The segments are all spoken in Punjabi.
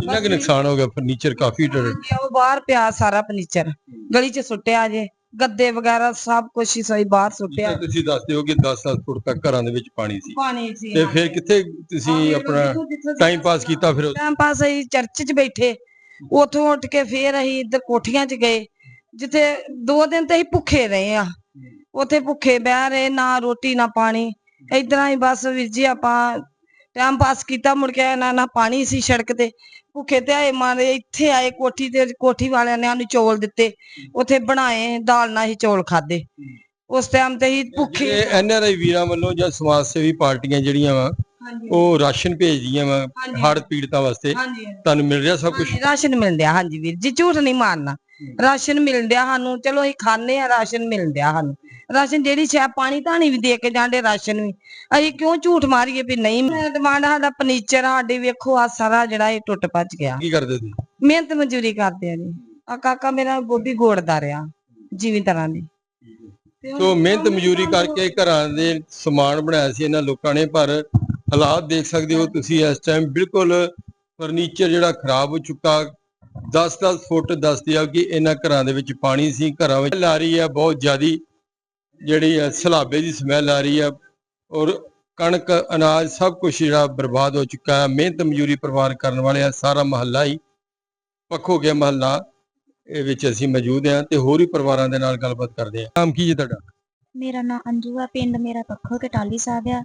ਕਿੰਨਾ ਕੁ ਨੁਕਸਾਨ ਹੋ ਗਿਆ ਫਰਨੀਚਰ? ਕਾਫੀ ਹਾਂਜੀ, ਉਹ ਬਾਹਰ ਪਿਆ ਸਾਰਾ ਫਰਨੀਚਰ। ਗਲੀ 'ਚ ਸੁੱਟਿਆ ਜੇ। ਗੱਦੇ ਵਗੈਰਾ ਸਭ ਕੁਝ ਹੀ ਸਹੀ ਬਾਹਰ ਸੁੱਟਿਆ। ਤੁਸੀਂ ਦੱਸਦੇ ਹੋ ਕਿ 10-10 ਫੁੱਟ ਤੱਕ ਘਰਾਂ ਦੇ ਵਿੱਚ ਪਾਣੀ ਸੀ। ਪਾਣੀ ਸੀ ਤੇ ਫਿਰ ਕਿੱਥੇ ਤੁਸੀਂ ਆਪਣਾ ਟਾਈਮ ਪਾਸ ਕੀਤਾ ਫਿਰ ਟਾਈਮ ਪਾਸ ਅਸੀਂ ਚਰਚ 'ਚ ਬੈਠੇ। ਉਥੋਂ ਉੱਠ ਕੇ ਫੇਰ ਅਸੀਂ ਇੱਧਰ ਕੋਠੀਆਂ 'ਚ ਗਏ। ਜਿੱਥੇ ਦੋ ਦਿਨ ਤੇ ਅਸੀਂ ਭੁੱਖੇ ਰਹੇ ਆ ਉਥੇ ਭੁੱਖੇ ਬਹਿ ਰਹੇ ਨਾ ਰੋਟੀ ਨਾ ਪਾਣੀ। ਇਦਾਂ ਹੀ ਬਸ ਵੀਰ ਜੀ ਆਪਾਂ ਟਾਈਮ ਪਾਸ ਕੀਤਾ ਮੁੜ ਕੇ ਨਾ ਨਾ ਪਾਣੀ ਸੀ ਸੜਕ ਤੇ। ਭੁੱਖੇ ਤੇ ਆਏ ਮਾਰੇ ਇੱਥੇ ਆਏ ਕੋਠੀ ਤੇ ਕੋਠੀ ਵਾਲਿਆਂ ਨੇ ਸਾਨੂੰ ਚੌਲ ਦਿੱਤੇ। ਉਥੇ ਬਣਾਏ ਦਾਲ ਨਾਲ ਹੀ ਚੌਲ ਖਾਦੇ ਉਸ ਟਾਈਮ ਤੇ ਹੀ ਭੁੱਖੇ ਇਹ ਐਨਆਰਆਈ ਵੀਰਾਂ ਵੱਲੋਂ ਜਾਂ ਸਮਾਜ ਸੇਵੀ ਪਾਰਟੀਆਂ ਜਿਹੜੀਆਂ ਵਾ ਉਹ ਰਾਸ਼ਨ ਭੇਜਦੀਆਂ ਵਾ। ਹੜ੍ਹ ਪੀੜਤਾਂ ਵਾਸਤੇ। ਤੁਹਾਨੂੰ ਮਿਲ ਰਿਹਾ ਸਭ ਕੁਝ ਰਾਸ਼ਨ ਮਿਲ ਰਿਹਾ ਹਾਂਜੀ ਵੀਰ ਜੀ। ਝੂਠ ਨਹੀਂ ਮਾਰਨਾ। ਰਾਸ਼ਨ ਮਿਲ ਰਿਹਾ ਸਾਨੂੰ। ਚਲੋ ਅਸੀਂ ਖਾਣੇ ਆ ਰਾਸ਼ਨ ਮਿਲ ਰਿਹਾ ਸਾਨੂੰ। ਰਾਸ਼ਨ ਜਿਹੜੀ ਸ਼ੈ ਪਾਣੀ ਧਾਣੀ ਵੀ ਦੇ ਕੇ ਜਾਂਦੇ ਰਾਸ਼ਨ ਵੀ। ਅਸੀਂ ਕਿਉਂ ਝੂਠ ਮਾਰੀਏ ਵੀ ਨਹੀਂ? ਡਿਮਾਂਡ ਸਾਡਾ ਫਰਨੀਚਰ ਸਾਡੀ ਵੇਖੋ ਆ ਸਾਰਾ ਜਿਹੜਾ ਇਹ ਟੁੱਟ ਭੱਜ ਗਿਆ। ਕੀ ਕਰਦੇ ਸੀ ਮਿਹਨਤ ਮਜ਼ਦੂਰੀ ਕਰਦੇ ਆ ਜੀ। ਆ ਕਾਕਾ ਮੇਰਾ ਗੋਭੀ ਗੋੜਦਾ ਰਿਹਾ ਜਿਵੇਂ ਤਰ੍ਹਾਂ ਦੀ। ਸੋ ਮਿਹਨਤ ਮਜ਼ਦੂਰੀ ਕਰਕੇ ਘਰਾਂ ਦੇ ਸਮਾਨ ਬਣਾਇਆ ਸੀ ਇਹਨਾਂ ਲੋਕਾਂ ਨੇ ਪਰ ਹਾਲਾਤ ਦੇਖ ਸਕਦੇ ਹੋ ਤੁਸੀਂ ਇਸ ਟਾਈਮ ਬਿਲਕੁਲ ਫਰਨੀਚਰ ਜਿਹੜਾ ਖਰਾਬ ਹੋ ਚੁੱਕਾ। 10-10 ਫੁੱਟ ਦੱਸਦੇ ਆ ਕਿ ਇਹਨਾਂ ਘਰਾਂ ਦੇ ਵਿੱਚ ਪਾਣੀ ਸੀ ਘਰਾਂ ਵਿੱਚ ਆ ਰਹੀ ਹੈ ਬਹੁਤ ਜ਼ਿਆਦੀ ਜਿਹੜੀ ਸਲਾਬੇ ਦੀ ਸਮੈਲ ਆ ਰਹੀ ਹੈ ਔਰ ਕਣਕ, ਅਨਾਜ ਸਭ ਕੁਝ ਜਿਹੜਾ ਬਰਬਾਦ ਹੋ ਚੁੱਕਾ ਹੈ। ਮਿਹਨਤ ਮਜ਼ਦੂਰੀ ਪਰਿਵਾਰ ਕਰਨ ਵਾਲੇ ਆ ਸਾਰਾ ਮਹੱਲਾ ਹੀ ਪੱਖੋ ਗਿਆ ਮਹੱਲਾ, ਇਹ ਵਿੱਚ ਅਸੀਂ ਮੌਜੂਦ ਹਾਂ ਤੇ ਹੋਰ ਹੀ ਪਰਿਵਾਰਾਂ ਦੇ ਨਾਲ ਗੱਲਬਾਤ ਕਰਦੇ ਹਾਂ। ਨਾਮ ਕੀ ਹੈ ਤੁਹਾਡਾ? ਮੇਰਾ ਨਾਂ ਅੰਜੂ ਆ, ਪਿੰਡ ਮੇਰਾ ਪੱਖੋ ਤੇ ਟਾਲੀ ਸਾਹਿਬ ਆ।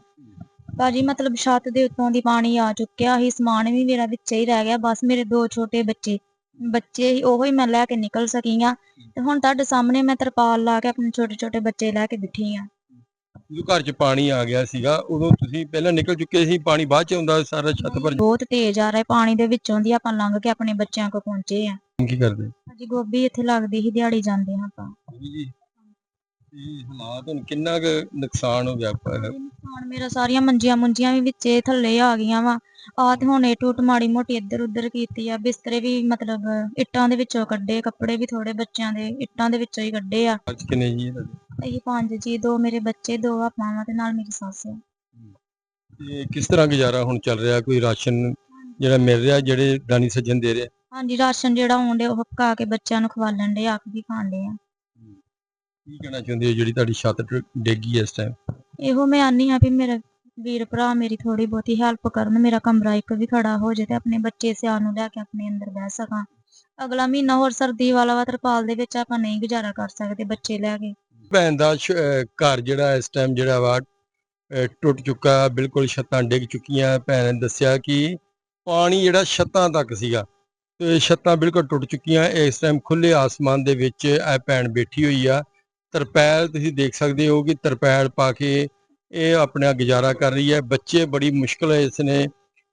ਭਾਜੀ, ਮਤਲਬ ਛੱਤ ਦੇ ਉੱਤੋਂ ਦੀ ਪਾਣੀ ਆ ਚੁੱਕਿਆ ਸੀ ਸਮਾਨ ਵੀ ਮੇਰਾ ਵਿੱਚ ਹੀ ਰਹਿ ਗਿਆ, ਬਸ ਮੇਰੇ ਦੋ ਛੋਟੇ ਬੱਚੇ। ਬੱਚੇ ਹੀ ਉਹੋ ਹੀ ਮੈਂ ਲੈ ਕੇ ਨਿਕਲ ਸਕੀ ਆ। ਤੇ ਹੁਣ ਤੁਹਾਡੇ ਸਾਹਮਣੇ ਮੈਂ ਤਰਪਾਲ ਲਾ ਕੇ ਆਪਣੇ ਛੋਟੇ ਛੋਟੇ ਬੱਚੇ ਲੈ ਕੇ ਬਿਠੀ ਆ। ਜਦੋਂ ਘਰ 'ਚ ਪਾਣੀ ਆ ਗਿਆ ਸੀਗਾ ਉਦੋਂ ਤੁਸੀਂ ਪਹਿਲਾਂ ਨਿਕਲ ਚੁੱਕੇ ਸੀ ਪਾਣੀ ਬਾਅਦ 'ਚ ਆਉਂਦਾ ਸਾਰਾ ਛੱਤ ਭਰ ਬਹੁਤ ਤੇਜ਼ ਆ ਰਿਹਾ ਪਾਣੀ ਦੇ ਵਿੱਚੋਂ ਦੀ ਆਪਾਂ ਲੰਘ ਕੇ ਆਪਣੇ ਬੱਚਿਆਂ ਕੋਲ ਪਹੁੰਚੇ ਆ। ਕੀ ਕਰਦੇ? ਭਾਜੀ ਗੋਭੀ ਇੱਥੇ ਲੱਗਦੀ ਸੀ ਦਿਹਾੜੀ ਜਾਂਦੇ ਹਾਂ ਆਪਾਂ। ਜੀ ਹਾਲਾਤ ਹੁਣ ਕਿੰਨਾ ਕੁ ਨੁਕਸਾਨ ਹੋ ਗਿਆ ਪ- ਹੁਣ ਮੇਰਾ ਸਾਰੀਆਂ ਮੰਜੀਆਂ ਮੁੰਜੀਆਂ ਵੀ ਵਿੱਚੇ ਥੱਲੇ ਆ ਗਈਆਂ ਵਾ। ਆ ਤੇ ਹੁਣ ਇਹ ਟੂਟ ਮਾੜੀ ਮੋਟੀ ਇੱਧਰ ਉੱਧਰ ਕੀਤੀ ਆ। ਬਿਸਤਰੇ ਵੀ ਮਤਲਬ ਇੱਟਾਂ ਦੇ ਵਿੱਚੋਂ ਕੱਢੇ ਕੱਪੜੇ ਵੀ ਥੋੜੇ ਬੱਚਿਆਂ ਦੇ ਇੱਟਾਂ ਦੇ ਵਿੱਚੋਂ ਹੀ ਕੱਢੇ ਆ। ਅੱਜ ਕਿੰਨੇ ਜੀ ਦੇ? ਅਸੀਂ ਪੰਜ ਜੀ ਦੋ ਮੇਰੇ ਬੱਚੇ ਦੋ ਆਪਾਂ ਵਾਂ ਤੇ ਨਾਲ ਮੇਰੀ ਸੱਸ। ਆ ਤੇ ਕਿਸ ਤਰ੍ਹਾਂ ਗੁਜ਼ਾਰਾ ਹੁਣ ਚੱਲ ਰਿਹਾ? ਕੋਈ ਰਾਸ਼ਨ ਜਿਹੜਾ ਮਿਲ ਰਿਹਾ ਜਿਹੜੇ ਦਾਨੀ ਸੱਜਣ ਦੇ ਰਹੇ? ਹਾਂਜੀ ਰਾਸ਼ਨ ਜਿਹੜਾ ਆਉਂਦੇ ਉਹ ਪਕਾ ਕੇ ਬੱਚਿਆਂ ਨੂੰ ਖਵਾਲਣ ਦੇ ਆਪ ਵੀ ਖਾਂਦੇ ਆ। ਕੀ ਕਹਿਣਾ ਚਾਹੁੰਦੇ ਹੋ ਜਿਹੜੀ ਤੁਹਾਡੀ ਛੱਤ ਟੁ- ਡਿੱਗੀ ਹੈ ਇਸ ਟਾਈਮ ਇਹੋ ਮੈਂ ਆਨੀ ਆ ਵੀ ਮੇਰਾ ਵੀਰ ਭਰਾ ਮੇਰੀ ਥੋੜੀ ਬਹੁਤੀ ਹੈਲਪ ਕਰਨ ਮੇਰਾ ਕਮਰਾ ਇੱਕ ਵੀ ਖੜਾ ਹੋ ਜੇ ਤੇ ਆਪਣੇ ਬੱਚੇ ਸਿਆਣ ਨੂੰ ਲੈ ਕੇ ਆਪਣੇ ਅੰਦਰ ਬਹਿ ਸਕਾਂ। ਅਗਲਾ ਮਹੀਨਾ ਹੋਰ ਸਰਦੀ ਵਾਲਾ ਵਾ ਤਰਪਾਲ ਦੇ ਵਿੱਚ ਆਪਾਂ ਨਹੀਂ ਗੁਜ਼ਾਰਾ ਕਰ ਸਕਦੇ ਬੱਚੇ ਲੈ ਕੇ। ਭੈਣ ਦਾ ਸ਼- ਅਹ ਘਰ ਜਿਹੜਾ ਇਸ ਟਾਈਮ ਜਿਹੜਾ ਵਾ ਅਹ ਟੁੱਟ ਚੁੱਕਾ ਬਿਲਕੁਲ ਛੱਤਾਂ ਡਿੱਗ ਚੁੱਕੀਆਂ। ਭੈਣ ਨੇ ਦੱਸਿਆ ਕਿ ਪਾਣੀ ਜਿਹੜਾ ਛੱਤਾਂ ਤੱਕ ਸੀਗਾ ਤੇ ਛੱਤਾਂ ਬਿਲਕੁਲ ਟੁੱਟ ਚੁੱਕੀਆਂ। ਇਸ ਟਾਈਮ ਖੁੱਲੇ ਆਸਮਾਨ ਦੇ ਵਿੱਚ ਇਹ ਭੈਣ ਬੈਠੀ ਹੋਈ ਆ। ਤਰਪੈਲ ਤੁਸੀਂ ਦੇਖ ਸਕਦੇ ਹੋ ਕਿ ਤਰਪੈਲ ਪਾ ਕੇ ਇਹ ਆਪਣਾ ਗੁਜ਼ਾਰਾ ਕਰ ਰਹੀ ਹੈ। ਬੱਚੇ ਬੜੀ ਮੁਸ਼ਕਲ ਇਸ ਨੇ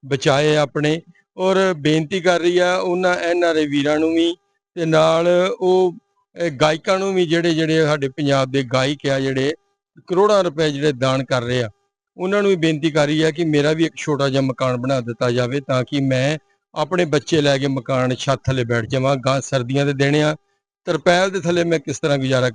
ਬਚਾਏ ਆਪਣੇ ਔਰ ਬੇਨਤੀ ਕਰ ਰਹੀ ਆ ਉਹਨਾਂ ਐਨਆਰਏ ਵੀਰਾਂ ਨੂੰ ਵੀ ਤੇ ਨਾਲ ਉਹ ਗਾਇਕਾਂ ਨੂੰ ਵੀ ਜਿਹੜੇ ਜਿਹੜੇ ਸਾਡੇ ਪੰਜਾਬ ਦੇ ਗਾਇਕ ਆ ਜਿਹੜੇ ਕਰੋੜਾਂ ਰੁਪਏ ਜਿਹੜੇ ਦਾਨ ਕਰ ਰਹੇ ਆ, ਉਹਨਾਂ ਨੂੰ ਵੀ ਬੇਨਤੀ ਕਰ ਰਹੀ ਹੈ ਕਿ ਮੇਰਾ ਵੀ ਇੱਕ ਛੋਟਾ ਜਿਹਾ ਮਕਾਨ ਬਣਾ ਦਿੱਤਾ ਜਾਵੇ ਤਾਂ ਕਿ ਮੈਂ ਆਪਣੇ ਬੱਚੇ ਲੈ ਕੇ ਮਕਾਨ ਛੱਤ ਥੱਲੇ ਬੈਠ ਜਾਵਾਂ, ਗਾਂ ਸਰਦੀਆਂ ਦੇ ਦਿਨ ਆ, ਤਰਪੈਲ ਦੇ ਥੱਲੇ ਮੈਂ ਕਿਸ ਤਰ੍ਹਾਂ ਗੁਜ਼ਾਰਾ ਕਰ